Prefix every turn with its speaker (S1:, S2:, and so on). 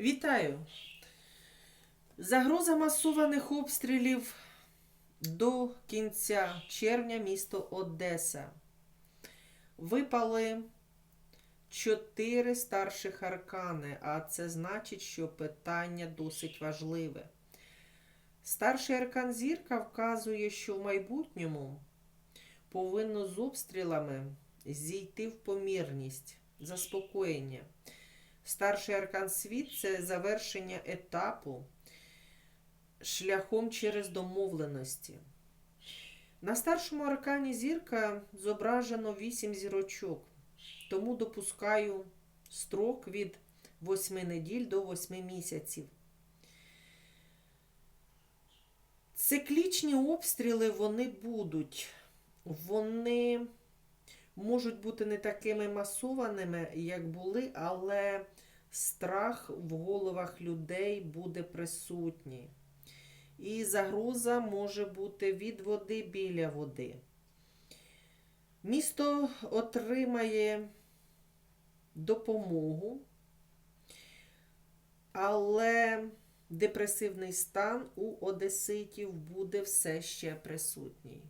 S1: Вітаю! Загроза масованих обстрілів до кінця червня місто Одеса. Випали чотири старших аркани, а це значить, що питання досить важливе. Старший аркан зірка вказує, що в майбутньому повинно з обстрілами зійти в помірність, заспокоєння. Старший аркан світ це завершення етапу шляхом через домовленості. На старшому аркані зірка зображено 8 зірочок, тому допускаю строк від 8 неділь до 8 місяців. Циклічні обстріли вони будуть. Вони можуть бути не такими масованими, як були, але страх в головах людей буде присутній. І загроза може бути від води біля води. Місто отримає допомогу, але депресивний стан у одеситів буде все ще присутній.